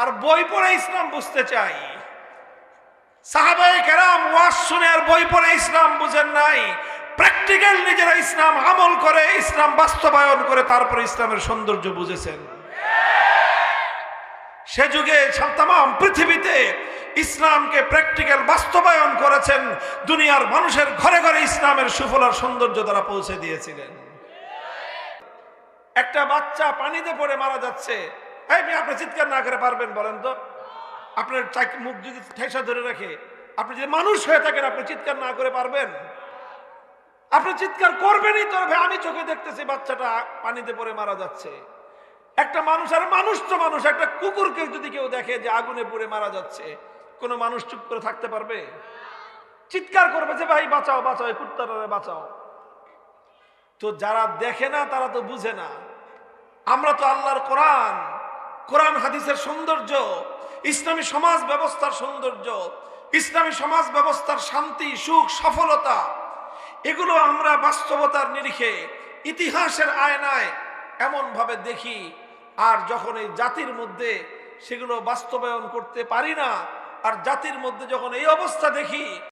আর বই পড়ে ইসলাম বুঝতে চাই। সাহাবায়ে কেরাম ওয়াজ শুনে আর বই পড়ে ইসলাম বুঝেন নাই। প্র্যাকটিক্যাল নিজেরা ইসলাম আমল করে, ইসলাম বাস্তবায়ন করে তারপরে ইসলামের সৌন্দর্য বুঝেছেন। সে যুগে তাম, পৃথিবীতে ইসলামকে প্র্যাকটিক্যাল বাস্তবায়ন করেছেন, দুনিয়ার মানুষের ঘরে ঘরে ইসলামের সুফল আর সৌন্দর্য তারা পৌঁছে দিয়েছিলেন। একটা বাচ্চা পানিতে পড়ে মারা যাচ্ছে। এই আপনি চিৎকার না করে পারবেন বলেন তো। আপনার মুখ যদি ঠেসা ধরে রাখে, আপনি যদি মানুষ হয়ে থাকেন, আপনি চিৎকার না করে পারবেন? আপনি চিৎকার করবেনই তো আমি চোখে দেখতেছি বাচ্চাটা পানিতে পড়ে মারা যাচ্ছে। একটা মানুষ, আর মানুষ তো মানুষ, একটা কুকুরকে যদি কেউ দেখে যে আগুনে পুড়ে মারা যাচ্ছে, কোনো মানুষ চুপ করে থাকতে পারবে? চিৎকার করবে যে, ভাই, বাঁচাও বাঁচাও, এই কুত্তাটারে বাঁচাও। তো যারা দেখে না, তারা তো বুঝে না। আমরা তো আল্লাহর কোরআন। কোরআন, হাদিসের সৌন্দর্য, ইসলামী সমাজ ব্যবস্থার সৌন্দর্য, ইসলামী সমাজ ব্যবস্থার শান্তি, সুখ, সফলতা, এগুলো আমরা বাস্তবতার নিরিখে ইতিহাসের আয়নায় এমনভাবে দেখি। আর যখন এই জাতির মধ্যে সেগুলো বাস্তবায়ন করতে পারি না, আর জাতির মধ্যে যখন এই অবস্থা দেখি